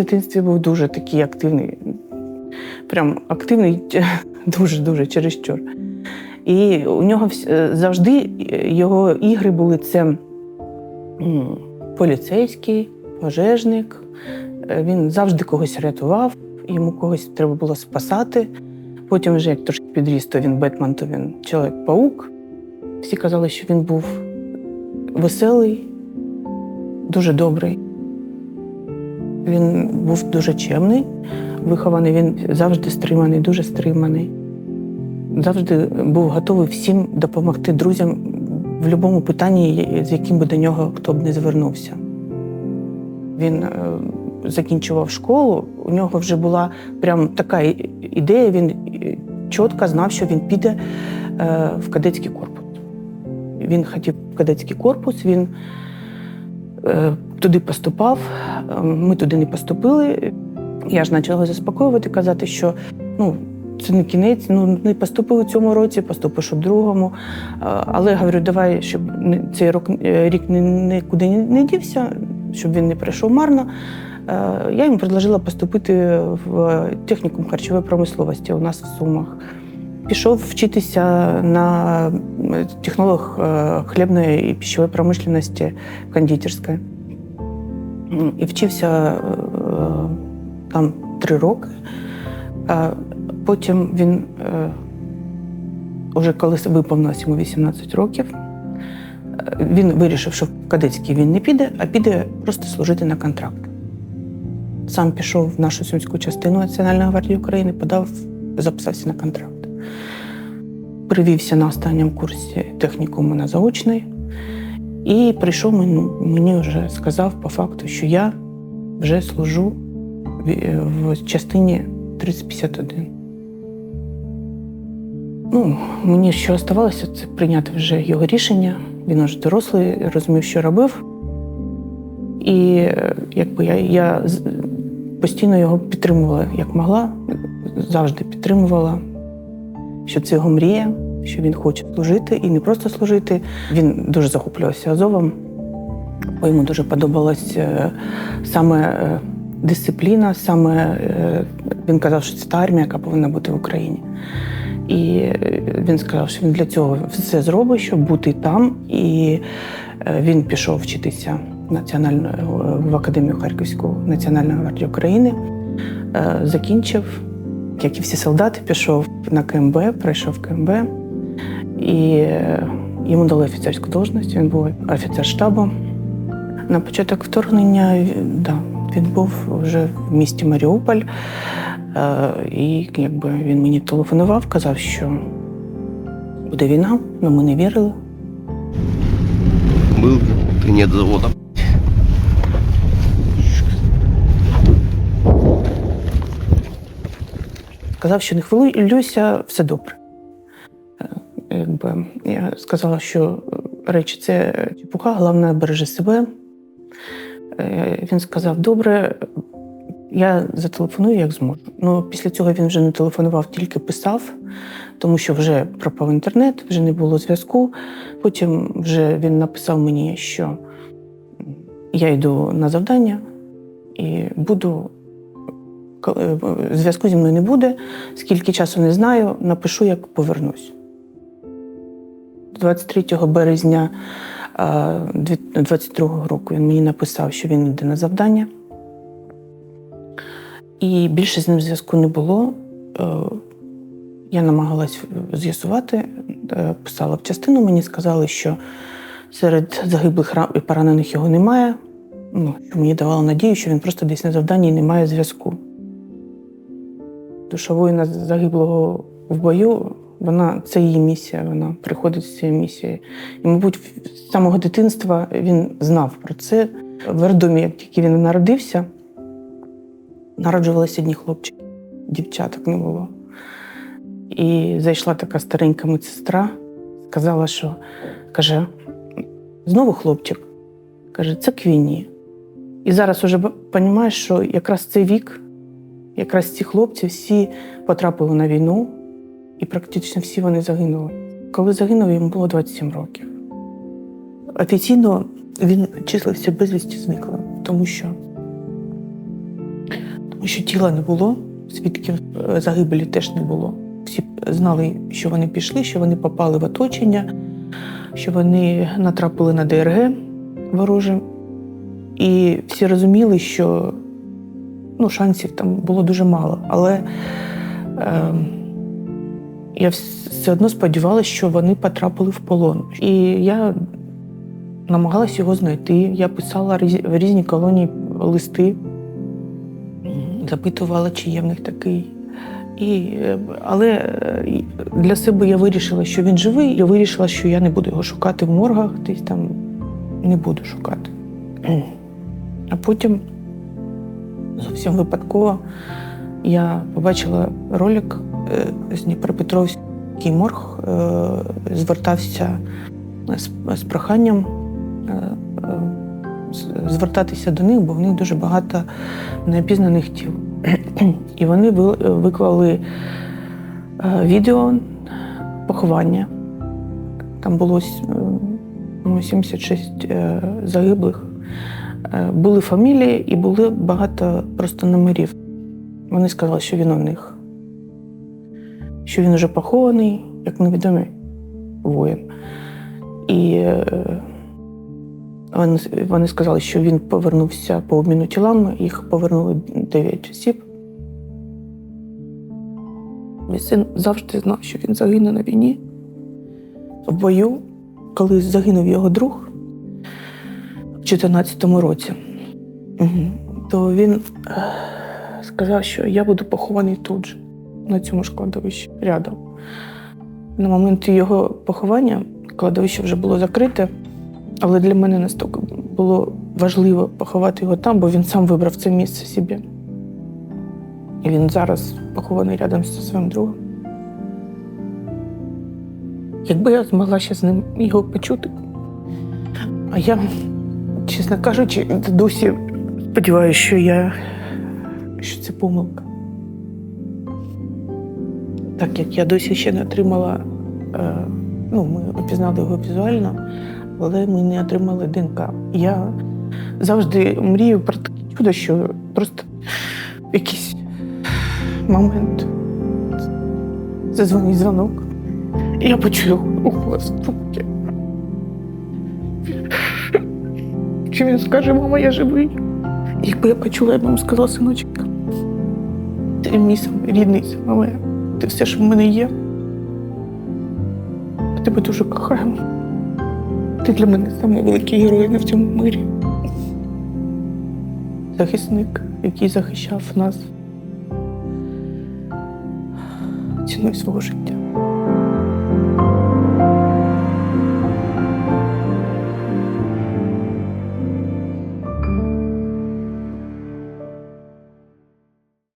дитинстві був дуже такий активний, прям активний, дуже-дуже чересчур. І у нього е, завжди його ігри були це поліцейський, пожежник. Е, Він завжди когось рятував, йому когось треба було спасати. Потім, вже як трошки підріс, то він Бетмен, то він чоловік-паук. Всі казали, що він був веселий, дуже добрий. Він був дуже чемний, вихований, він завжди стриманий, дуже стриманий. Завжди був готовий всім допомогти друзям в будь-якому питанні, з яким би до нього хто б не звернувся. Він е, закінчував школу, у нього вже була прям така ідея, він е, чітко знав, що він піде е, в кадетський корпус. Він хотів в кадетський корпус, він туди поступав, е, ми туди не поступили. Я ж почала заспокоювати, казати, що ну, це не кінець, ну не поступив у цьому році, поступиш у другому. Е, Але говорю, давай, щоб цей е, рік нікуди не, дівся, щоб він не пройшов марно. Е, Я йому предложила поступити в технікум харчової промисловості у нас в Сумах. Пішов вчитися на технолог хлібної і пищової промишленості кондитерської. І вчився е, там три роки. Потім він, е, уже коли виповнилось йому 18 років, е, він вирішив, що в кадетський він не піде, а піде просто служити на контракт. Сам пішов в нашу сумську частину Національної гвардії України, подав, записався на контракт. Привівся на останньому курсі технікуму на заочний. І прийшов мені, вже сказав по факту, що я вже служу в- в частині 3051. Ну, мені що оставалося, це прийняти вже його рішення. Він вже дорослий, розумів, що робив. І е, якби я, я постійно його підтримувала як могла, завжди підтримувала, що це його мрія, що він хоче служити і не просто служити. Він дуже захоплювався Азовом, бо йому дуже подобалась е, саме е, дисципліна, саме е, він казав, що це та армія, яка повинна бути в Україні. І він сказав, що він для цього все зробить, щоб бути там. І він пішов вчитися в Академію Харківську Національної гвардії України, закінчив, як і всі солдати, пішов на КМБ, пройшов КМБ. І е, йому дали офіцерську должність, він був офіцер штабу. На початок вторгнення він- да, він був вже в місті Маріуполь. Е, І якби він мені телефонував, казав, що буде війна, але ми не вірили. Был ты нет завода. Казав, що не хвилюйся, все добре. Якби я сказала, що речі це чепуха, головне бережи себе. Е, Він сказав: добре, я зателефоную, як зможу. Ну, після цього він вже не телефонував, тільки писав, тому що вже пропав інтернет, вже не було зв'язку. Потім вже він написав мені, що я йду на завдання і буду е, зв'язку зі мною не буде, скільки часу не знаю, напишу, як повернусь. 23 березня 2022 року він мені написав, що він йде на завдання. І більше з ним зв'язку не було. Е, Я намагалась з'ясувати, е, писала в частину, мені сказали, що серед загиблих і поранених його немає. Ну, що мені давало надію, що він просто десь на завданні і не має зв'язку. Душа воїна загиблого в бою, вона це її місія, вона приходить з цією місією. І, мабуть, з самого дитинства він знав про це. В роддомі, як тільки він народився, народжувалися одні хлопчики, дівчаток не було. І зайшла така старенька медсестра, сказала, що каже: знову хлопчик. Каже, це к війні. І зараз уже розумієш, що якраз цей вік, якраз ці хлопці всі потрапили на війну, і практично всі вони загинули. Коли загинув, йому було 27 років. Офіційно він числився безвісті зниклим, тому що тому що тіла не було, свідків е, загибелі теж не було. Всі знали, що вони пішли, що вони попали в оточення, що вони натрапили на ДРГ вороже. І всі розуміли, що ну, шансів там було дуже мало. Але е, я все одно сподівалася, що вони потрапили в полон. І я намагалась його знайти. Я писала в різні колонії листи, запитувала, чи є в них такий. І, е, але е, для себе я вирішила, що він живий. Я вирішила, що я не буду його шукати в моргах, десь там не буду шукати. А потім зовсім випадково я побачила ролик з Дніпропетровський морг, е, звертався з, проханням е, е, звертатися до них, бо в них дуже багато неопізнаних тіл. І вони виклали е, відео поховання. Там було с- е, ну, 76 е, загиблих. Е, Були фамілії і були багато просто номерів. Вони сказали, що він у них, що він уже похований, як невідомий воїн. І е, вони, сказали, що він повернувся по обміну тілами, їх повернули 9 осіб. Мій син завжди знав, що він загине на війні. В бою, коли загинув його друг в 2014 році, то він е, сказав, що я буду похований тут же, на цьому ж кладовищі, рядом. На момент його поховання кладовище вже було закрите, але для мене настільки було важливо поховати його там, бо він сам вибрав це місце собі. І він зараз похований рядом зі своїм другом. Якби я змогла ще з ним його почути. А я, чесно кажучи, досі сподіваюся, що я що це помилка. Так як я досі ще не отримала, е, ну, ми опізнали його візуально, але ми не отримали ДНК. Я завжди мрію про таке чудо, що просто якийсь момент зазвонить дзвонок, і я почую голос в трубці. Чи він скаже, мама, я живий? Якби я почула, я б йому сказала, синочок, ти мій рідний, але ти все, що в мене є. Я тебе дуже кохаю. Ти для мене найвеликий великий герой на цьому мирі. Захисник, який захищав нас ціною свого життя.